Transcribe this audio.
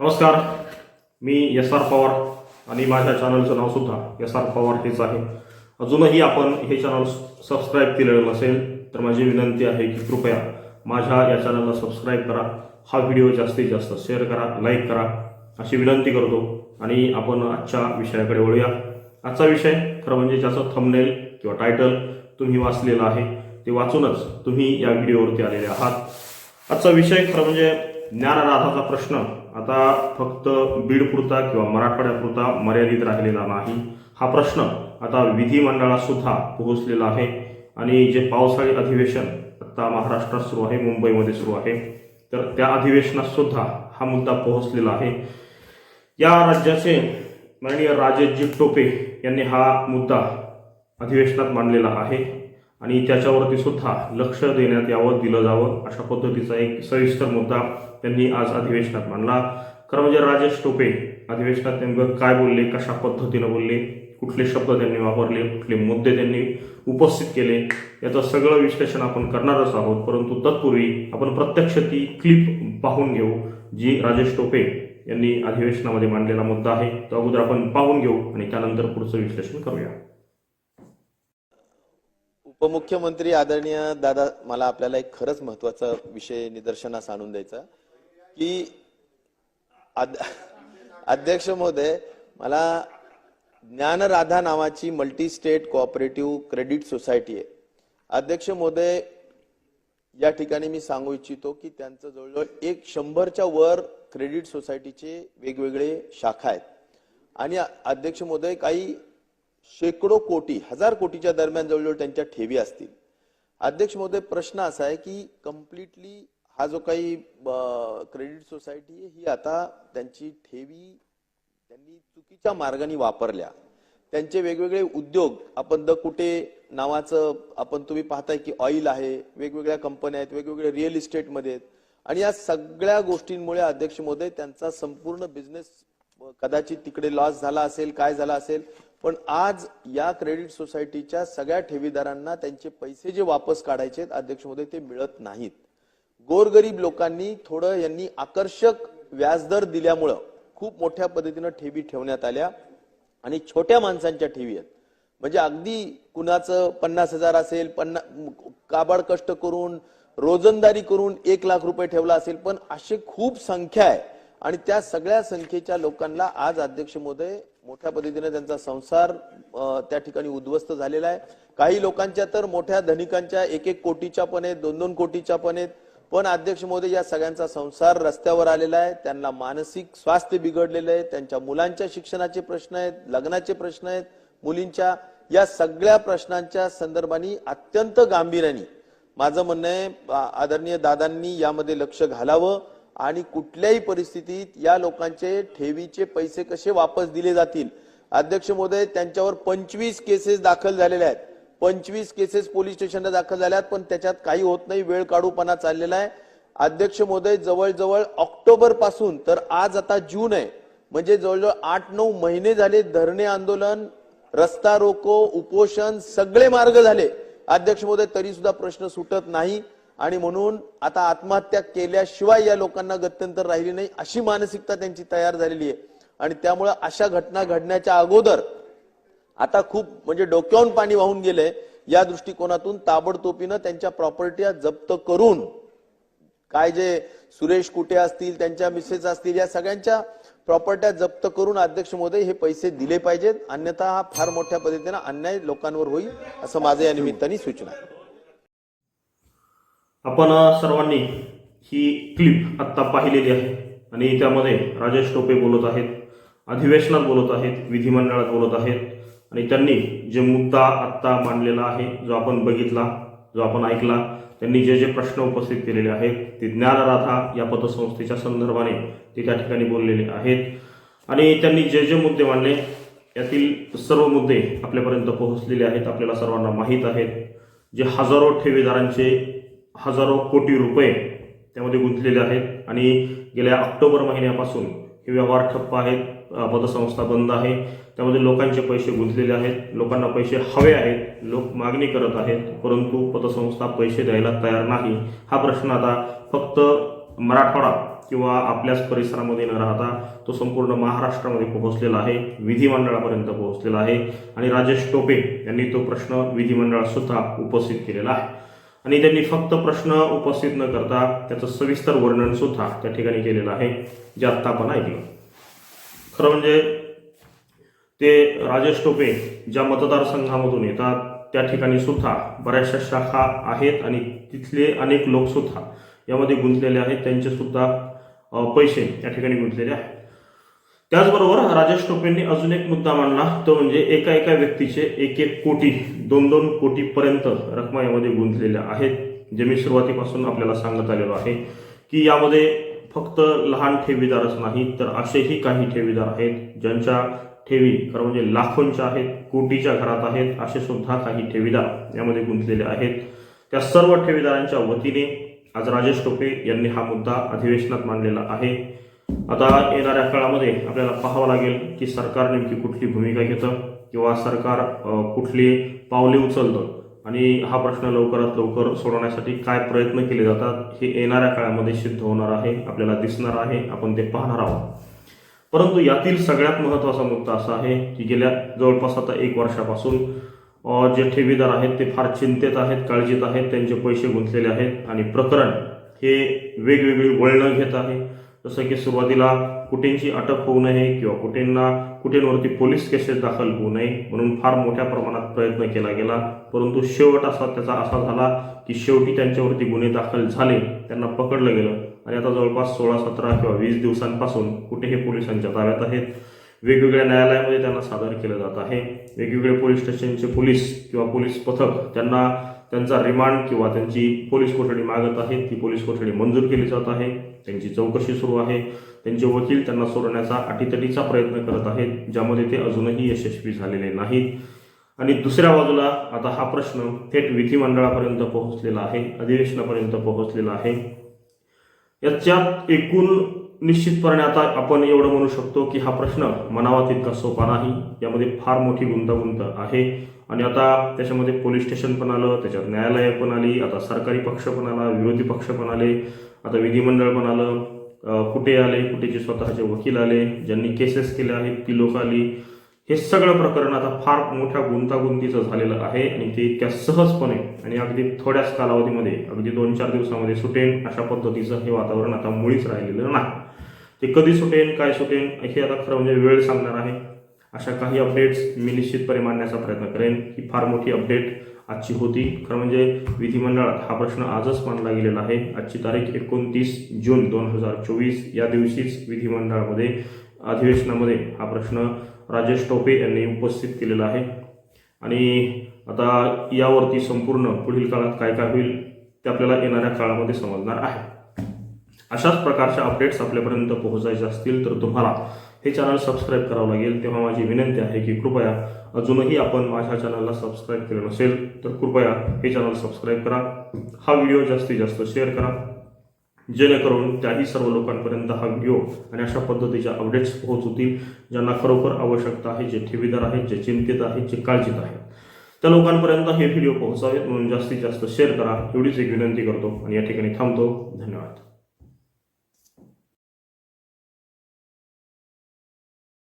नमस्कार. मी S R Pawar आणि माझ्या चॅनलचं नावसुद्धा एस आर पवार हेच आहे. अजूनही आपण हे चॅनल सबस्क्राईब केलेलं नसेल तर माझी विनंती आहे की कृपया माझ्या या चॅनलला सबस्क्राईब करा. हा व्हिडिओ जास्तीत जास्त शेअर करा लाईक करा. अशी विनंती करतो आणि आपण आजच्या विषयाकडे वळूया. आजचा विषय खरं म्हणजे ज्याचं थंबनेल किंवा टायटल तुम्ही वाचलेलं आहे ते वाचूनच तुम्ही या व्हिडिओवरती आलेले आहात. आजचा विषय खरं म्हणजे ज्ञानराधाचा प्रश्न. आता फक्त बीडपुरता किंवा मराठवाड्यापुरता मर्यादित राहिलेला नाही. हा प्रश्न आता विधिमंडळातसुद्धा पोहोचलेला आहे. आणि जे पावसाळी अधिवेशन आता महाराष्ट्रात सुरू आहे मुंबईमध्ये सुरू आहे तर त्या अधिवेशनातसुद्धा हा मुद्दा पोहोचलेला आहे. या राज्याचे माननीय राजेशजी टोपे यांनी हा मुद्दा अधिवेशनात मांडलेला आहे. आणि त्याच्यावरती सुद्धा लक्ष देण्यात यावं दिलं जावं अशा पद्धतीचा एक सविस्तर मुद्दा त्यांनी आज अधिवेशनात मांडला. खरं म्हणजे राजेश टोपे अधिवेशनात नेमकं काय बोलले कशा पद्धतीनं बोलले कुठले शब्द त्यांनी वापरले कुठले मुद्दे त्यांनी उपस्थित केले याचं सगळं विश्लेषण आपण करणारच आहोत. परंतु तत्पूर्वी आपण प्रत्यक्ष ती क्लिप पाहून घेऊ जी राजेश टोपे यांनी अधिवेशनामध्ये मांडलेला मुद्दा आहे. तो अगोदर आपण पाहून घेऊ आणि त्यानंतर पुढचं विश्लेषण करूया. उपमुख्यमंत्री आदरणीय दादा मला आपल्याला एक खरंच महत्त्वाचा विषय निदर्शनास आणून द्यायचा की अध्यक्ष महोदय मला ज्ञानराधा नावाची multi state cooperative credit society आहे. अध्यक्ष महोदय या ठिकाणी मी सांगू इच्छितो की त्यांचं जवळजवळ एक शंभरच्या वर क्रेडिट सोसायटीचे वेगवेगळे शाखा आहेत. आणि अध्यक्ष महोदय काही शेकडो कोटी हजार कोटीच्या दरम्यान जवळजवळ त्यांच्या ठेवी असतील. अध्यक्ष महोदय प्रश्न असा आहे की कम्प्लिटली हा जो काही क्रेडिट सोसायटी आहे ही आता त्यांची ठेवी त्यांनी चुकीच्या मार्गाने वापरल्या. त्यांचे वेगवेगळे उद्योग आपण द कुठे नावाचं आपण तुम्ही पाहताय की ऑइल आहे वेगवेगळ्या कंपन्या आहेत वेगवेगळ्या रिअल इस्टेटमध्ये आहेत. आणि या सगळ्या गोष्टींमुळे अध्यक्ष महोदय त्यांचा संपूर्ण बिझनेस कदाचित तिकडे लॉस झाला असेल काय झाला असेल पण आज या क्रेडिट सोसायटीच्या सगळ्या ठेवीदारांना त्यांचे पैसे जे वापस काढायचे आहेत अध्यक्ष महोदय ते मिळत नाहीत. गोरगरीब लोकांनी थोडं यांनी आकर्षक व्याजदर दिल्यामुळं खूप मोठ्या पद्धतीनं ठेवी ठेवण्यात आल्या आणि छोट्या माणसांच्या ठेवी आहेत. म्हणजे अगदी कुणाचं पन्नास हजार असेल पन्ना काबाड कष्ट करून रोजंदारी करून एक लाख रुपये ठेवला असेल पण असे खूप संख्या आहे. आणि त्या सगळ्या संख्येच्या लोकांना आज अध्यक्ष महोदय मोठ्या पद्धतीने त्यांचा संसार त्या ठिकाणी उद्ध्वस्त झालेला आहे. काही लोकांच्या तर मोठ्या धनिकांच्या एक एक कोटीच्या पण आहेत दोन दोन कोटीच्या पण आहेत. पण अध्यक्ष महोदय या सगळ्यांचा संसार रस्त्यावर आलेला आहे. त्यांना मानसिक स्वास्थ्य बिघडलेलं आहे. त्यांच्या मुलांच्या शिक्षणाचे प्रश्न आहेत लग्नाचे प्रश्न आहेत मुलींच्या या सगळ्या प्रश्नांच्या संदर्भाने अत्यंत गांभीर्याने माझं म्हणणं आहे आदरणीय दादांनी यामध्ये लक्ष घालावं आणि कुठल्याही परिस्थितीत या लोकांचे ठेवीचे पैसे कसे वापस दिले जातील? अध्यक्ष महोदय त्यांच्यावर पंचवीस केसेस दाखल झालेल्या आहेत. पंचवीस केसेस पोलीस स्टेशनला दाखल झाल्या आहेत पण त्याच्यात काही होत नाही वेळ काढूपणा चाललेला आहे. अध्यक्ष महोदय जवळजवळ ऑक्टोबरपासून तर आज आता जून आहे म्हणजे जवळजवळ आठ नऊ महिने झाले धरणे आंदोलन रस्ता रोको उपोषण सगळे मार्ग झाले. अध्यक्ष महोदय तरी सुद्धा प्रश्न सुटत नाही. आणि म्हणून आता आत्महत्या केल्याशिवाय या लोकांना गत्यंतर राहिली नाही अशी मानसिकता त्यांची तयार झालेली आहे. आणि त्यामुळे अशा घटना घडण्याच्या अगोदर आता खूप म्हणजे डोक्याहून पाणी वाहून गेलंय. या दृष्टिकोनातून ताबडतोबीनं त्यांच्या प्रॉपर्ट्या जप्त करून काय जे सुरेश कुटे असतील त्यांच्या मिसेस असतील या सगळ्यांच्या प्रॉपर्ट्या जप्त करून अध्यक्ष महोदय हे पैसे दिले पाहिजेत. अन्यथा हा फार मोठ्या पद्धतीनं अन्याय लोकांवर होईल असं माझं या निमित्ताने सूचना आहे. आपण सर्वांनी ही क्लिप आत्ता पाहिलेली आहे आणि त्यामध्ये राजेश टोपे बोलत आहेत अधिवेशनात बोलत आहेत विधिमंडळात बोलत आहेत. आणि त्यांनी जे मुद्दा आत्ता मांडलेला आहे जो आपण बघितला जो आपण ऐकला त्यांनी जे जे प्रश्न उपस्थित केलेले आहेत ते ज्ञानराधा या पतसंस्थेच्या संदर्भाने ते त्या ठिकाणी बोललेले आहेत. आणि त्यांनी जे जे मुद्दे मांडले यातील सर्व मुद्दे आपल्यापर्यंत पोहोचलेले आहेत आपल्याला सर्वांना माहीत आहेत. जे हजारो ठेवीदारांचे हजारो कोटी रुपये त्यामध्ये गुंतलेले आहेत. आणि गेल्या ऑक्टोबर महिन्यापासून हे व्यवहार ठप्प आहेत. पतसंस्था बंद आहे. त्यामध्ये लोकांचे पैसे गुंतलेले आहेत. लोकांना पैसे हवे आहेत. लोक मागणी करत आहेत. परंतु पतसंस्था पैसे द्यायला तयार नाही. हा प्रश्न आता फक्त मराठवाडा किंवा आपल्याच परिसरामध्ये न राहता तो संपूर्ण महाराष्ट्रामध्ये पोहोचलेला आहे. विधिमंडळापर्यंत पोहोचलेला आहे. आणि राजेश टोपे यांनी तो प्रश्न विधिमंडळातसुद्धा उपस्थित केलेला आहे. आणि त्यांनी फक्त प्रश्न उपस्थित न करता त्याचं सविस्तर वर्णनसुद्धा त्या ठिकाणी केलेलं आहे. जे आत्ता आपण ऐकलं. खरं म्हणजे ते राजेश टोपे ज्या मतदारसंघामधून येतात त्या ठिकाणी सुद्धा बऱ्याचशा शाखा आहेत आणि तिथले अनेक लोकसुद्धा यामध्ये गुंतलेले आहेत. त्यांचे सुद्धा पैसे या ठिकाणी गुंतलेले आहेत. त्याचबरोबर राजेश टोपेंनी अजून एक मुद्दा मांडला. तो म्हणजे एका एका व्यक्तीचे एक एक कोटी दोन दोन कोटीपर्यंत रकमा यामध्ये गुंतलेल्या आहेत. जे मी सुरुवातीपासून आपल्याला सांगत आलेलो आहे की यामध्ये फक्त लहान ठेवीदारच नाही तर असेही काही ठेवीदार आहेत ज्यांच्या ठेवी खरं म्हणजे लाखोंच्या आहेत कोटीच्या घरात आहेत असे सुद्धा काही ठेवीदार यामध्ये गुंतलेले आहेत. त्या सर्व ठेवीदारांच्या वतीने आज राजेश टोपे यांनी हा मुद्दा अधिवेशनात मांडलेला आहे. आता येणाऱ्या काळामध्ये आपल्याला पाहावं लागेल की सरकार नेमकी कुठली भूमिका घेतं किंवा सरकार कुठली पावले उचलतं. आणि हा प्रश्न लवकरात लवकर सोडवण्यासाठी काय प्रयत्न केले जातात हे येणाऱ्या काळामध्ये सिद्ध होणार आहे आपल्याला दिसणार आहे आपण ते पाहणार आहोत. परंतु यातील सगळ्यात महत्त्वाचा मुद्दा असा आहे की गेल्या जवळपास आता एक वर्षापासून जे ठेवीदार आहेत ते फार चिंतेत आहेत काळजीत आहेत त्यांचे पैसे गुंतलेले आहेत आणि प्रकरण हे वेगवेगळी वळणं घेत आहे. जसं की सुरुवातीला कुठेंची अटक होऊ नये किंवा कुठेंना कुठेंवरती पोलीस केसेस दाखल होऊ नये म्हणून फार मोठ्या प्रमाणात प्रयत्न केला गेला. परंतु शेवट असा त्याचा असा झाला की शेवटी त्यांच्यावरती गुन्हे दाखल झाले त्यांना पकडलं गेलं. आणि आता जवळपास सोळा सतरा किंवा वीस दिवसांपासून कुठे हे पोलिसांच्या ताब्यात आहेत. वेगवेगळ्या न्यायालयामध्ये त्यांना सादर केलं जात आहे. वेगवेगळे पोलीस स्टेशनचे पोलीस किंवा पोलीस पथक त्यांना त्यांचा रिमांड किंवा त्यांची पोलीस कोठडी मागत आहे ती पोलीस कोठडी मंजूर केली जात आहे. त्यांची चौकशी सुरू आहे. त्यांचे वकील त्यांना सोडण्याचा अटीतटीचा प्रयत्न करत आहेत ज्यामध्ये ते अजूनही यशस्वी झालेले नाहीत. आणि दुसऱ्या बाजूला आता हा प्रश्न थेट विधिमंडळापर्यंत पोहोचलेला आहे अधिवेशनापर्यंत पोहोचलेला आहे. याच्यात एकूण निश्चितपणे आता आपण एवढं म्हणू शकतो की हा प्रश्न मनावा तितका सोपा नाही यामध्ये फार मोठी गुंतागुंत आहे. आणि आता त्याच्यामध्ये पोलीस स्टेशन पण आलं त्याच्यात न्यायालय पण आली आता सरकारी पक्ष पण आला विरोधी पक्ष पण आले. आता विधिमंडळ पण आलं कुठे आले? कुठेचे स्वतःचे वकील आले? ज्यांनी केसेस केल्या आहेत ती लोक आली. हे सगळं प्रकरण आता फार मोठ्या गुंतागुंतीचं झालेलं आहे आणि ते इतक्या सहजपणे आणि अगदी थोड्याच कालावधीमध्ये अगदी दोन चार दिवसामध्ये सुटेन अशा पद्धतीचं हे वातावरण आता मुळीच राहिलेलं नाही. ते कधी सुटेन काय सुटेन हे आता खरं म्हणजे वेळ सांगणार आहे. अशा काही अपडेट्स मी निश्चितपणे मांडण्याचा प्रयत्न करेन. ही फार मोठी अपडेट आजची होती. खरं म्हणजे विधिमंडळात हा प्रश्न आजच मांडला गेलेला आहे. आजची तारीख एकोणतीस जून दोन हजार चोवीस. या दिवशीच विधिमंडळामध्ये अधिवेशनामध्ये हा प्रश्न राजेश टोपे यांनी उपस्थित केलेला आहे. आणि आता यावरती संपूर्ण पुढील काळात काय काय होईल ते आपल्याला येणाऱ्या काळामध्ये समजणार आहे. अशाच प्रकारच्या अपडेट्स आपल्यापर्यंत पोहोचायचे असतील तर तुम्हाला हे चॅनल सबस्क्राईब करावं लागेल. तेव्हा माझी विनंती आहे की कृपया अजूनही आपण माझ्या चॅनलला सबस्क्राईब केलं नसेल तर कृपया हे चॅनल सबस्क्राईब करा. हा व्हिडिओ जास्तीत जास्त शेअर करा. जेणेकरून त्याही सर्व लोकांपर्यंत हा व्हिडिओ आणि अशा पद्धतीच्या अपडेट्स पोहोचतील ज्यांना खरोखर आवश्यकता आहे जे ठेवीदार आहेत जे चिंतित आहेत जे काळजीत आहेत. त्या लोकांपर्यंत हे व्हिडिओ पोहोचावेत म्हणून जास्तीत जास्त शेअर करा. एवढीच एक विनंती करतो आणि या ठिकाणी थांबतो. धन्यवाद.